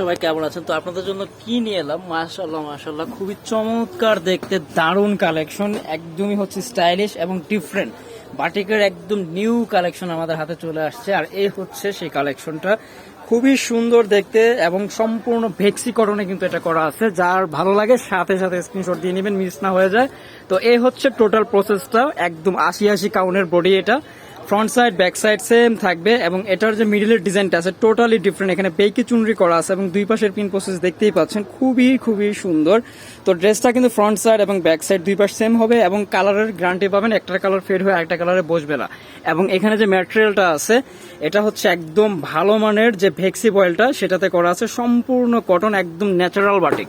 সবাই কেমন আছেন? তো আপনাদের জন্য কি নিয়ে এলাম? মাশাল্লাহ খুবই চমৎকার দেখতে দারুণ কালেকশন, একদমই হচ্ছে স্টাইলিশ এবং ডিফারেন্ট। একদম নিউ কালেকশন আমাদের হাতে চলে আসছে, আর হচ্ছে সেই কালেকশনটা। খুবই সুন্দর দেখতে এবং সম্পূর্ণ ভেক্সিকরণে কিন্তু এটা করা আছে। যার ভালো লাগে, সাথে সাথে স্ক্রিনশট দিয়ে নেবেন, মিস না হয়ে যায়। তো এই হচ্ছে টোটাল প্রসেসটা একদম আশি আশি কাউনের বডি এটা। Front side back side same থাকবে এবং এটার যে মিডিলের ডিজাইনটা আছে টোটালি ডিফারেন্ট এখানে বেকি চুনরি করা আছে এবং দুই পাশের পিন প্রসেস দেখতেই পাচ্ছেন, খুবই খুবই সুন্দর। তো ড্রেসটা কিন্তু ফ্রন্ট সাইড এবং ব্যাক সাইড দুই পাশ সেম হবে এবং কালারের গ্যারান্টি পাবেন একটা কালার ফেড হয়ে একটা কালারে বসবে না। এবং এখানে যে ম্যাটেরিয়ালটা আছে, এটা হচ্ছে একদম ভালো মানের যে ভেক্সি বয়েলটা, সেটাতে করা আছে সম্পূর্ণ কটন একদম ন্যাচারাল বাটিক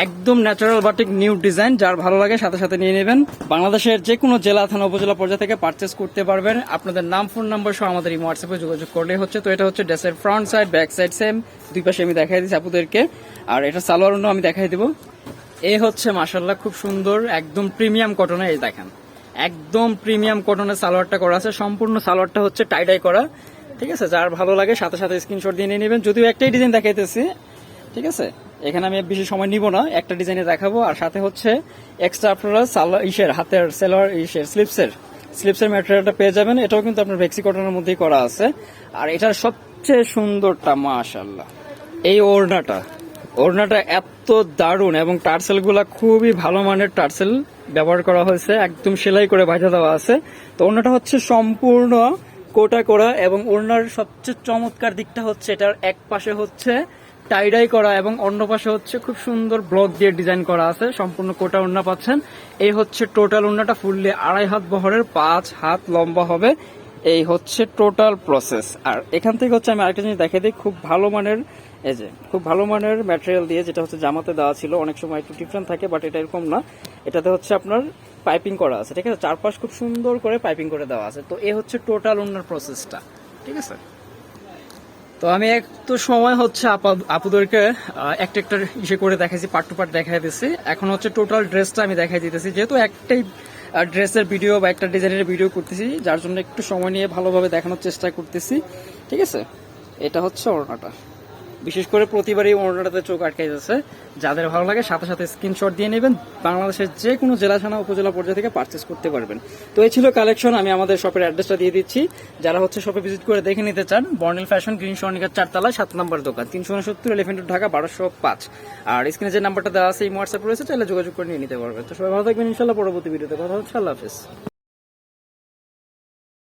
একদম ন্যাচারাল বাটিক নিউ ডিজাইন যার ভালো লাগে সাথে সাথে নিয়ে নেবেন। বাংলাদেশের যে কোনো জেলা, থানা, উপজেলা পর্যায়ে থেকে পারচেস করতে পারবেন। আপনাদের নাম ফোন নাম্বার সহ আমাদের এই হোয়াটসঅ্যাপে যোগাযোগ করলে হচ্ছে। তো এটা হচ্ছে ড্রেসের front side back side same দুই পাশে আমি দেখাই দিচ্ছি আপুদেরকে। আর এটা সালোয়ার অন্য আমি দেখাই দিব। এ হচ্ছে মাসাল্লাহ খুব সুন্দর, একদম প্রিমিয়াম কটনে এই দেখেন, একদম প্রিমিয়াম কটনের সালোয়ারটা করা আছে। সম্পূর্ণ সালোয়ারটা হচ্ছে টাইডাই করা। ঠিক আছে? যার ভালো লাগে, সাথে সাথে স্ক্রিনশট দিয়ে নিয়ে নেবেন। যদিও একটাই ডিজাইন দেখাইতেছি। ঠিক আছে? এখানে আমি বেশি সময় নিব না, একটা ডিজাইনে দেখাবো, আর সাথে হচ্ছে এক্সট্রা আপনারা সালোয়ার ইসের, হাতের সেলোয়ার ইসের স্লিপসের স্লিপসের ম্যাটেরিয়ালটা পেয়ে যাবেন, এটাও কিন্তু আপনার ভেক্সি কটনের মধ্যেই করা আছে। আর এটার সবচেয়ে সুন্দরটা মাশাল্লাহ এই ওড়নাটা ওড়নাটা এত দারুণ এবং টার্সেলগুলা খুবই ভালো মানের টার্সেল ব্যবহার করা হয়েছে, একদম সেলাই করে ভাজা দেওয়া আছে। তো ওড়নাটা হচ্ছে সম্পূর্ণ কোটা করা এবং ওড়নার সবচেয়ে চমৎকার দিকটা হচ্ছে এটার এক পাশে হচ্ছে টাইডাই করা এবং অন্য পাশে হচ্ছে খুব সুন্দর ব্লক দিয়ে ডিজাইন করা আছে। সম্পূর্ণ কোটা ওড়না পাচ্ছেন। এই হচ্ছে টোটাল ওড়নাটা ফুললি আড়াই হাত বহরের, পাঁচ হাত লম্বা হবে। এই হচ্ছে টোটাল প্রসেস আর এখান থেকে হচ্ছে আমি আরেকটা জিনিস দেখে দিই, খুব ভালো মানের, এই যে, খুব ভালো মানের ম্যাটেরিয়াল দিয়ে যেটা হচ্ছে জামাতে দেওয়া ছিল, অনেক সময় একটু ডিফারেন্ট থাকে বাট এটা এরকম না। এটাতে হচ্ছে আপনার পাইপিং করা আছে, ঠিক আছে? চারপাশ খুব সুন্দর করে পাইপিং করে দেওয়া আছে। তো এ হচ্ছে টোটাল ওনার প্রসেসটা ঠিক আছে? তো আমি একটু সময় হচ্ছে আপা- আপুদেরকে একটা একটা ইসে করে দেখাইছি পার্ট টু পার্ট দেখাই দিছি। এখন হচ্ছে টোটাল ড্রেসটা আমি দেখাই দিতেছি। যেহেতু একটাই ড্রেসের ভিডিও বা একটা ডিজাইনের ভিডিও করতেছি, যার জন্য একটু সময় নিয়ে ভালোভাবে দেখানোর চেষ্টা করতেছি। ঠিক আছে? এটা হচ্ছে ওড়নাটা। বিশেষ করে প্রতিবারই ওড়নাটাতে চোখ আটকে যাচ্ছে যাদের ভালো লাগে, সাথে সাথে স্ক্রিনশট দিয়ে নেবেন। বাংলাদেশের যে কোনো জেলা, থানা, উপজেলা পর্যায়ে থেকে পারচেস করতে পারবেন। তো এই ছিল কালেকশন আমি আমাদের শপের অ্যাড্রেসটা দিয়ে দিচ্ছি। যারা হচ্ছে শপে ভিজিট করে দেখে নিতে চান বর্নিল ফ্যাশন গ্রিন সর্ণিকার চারতলা সাত নম্বর দোকান, তিনশো উনসত্তর এলিফেন্ট ঢাকা, বারোশো পাঁচ। আর স্ক্রিনে যে নাম্বারটা দেওয়া আছে, এই হোয়াটসঅ্যাপ রয়েছে তাহলে যোগাযোগ করে নিয়ে নিতে পারবেন। তো সবাই ভালো থাকবেন, ইনশাল্লাহ পরবর্তী ভিডিওতে কথা হচ্ছে। আল্লাহ হাফিজ।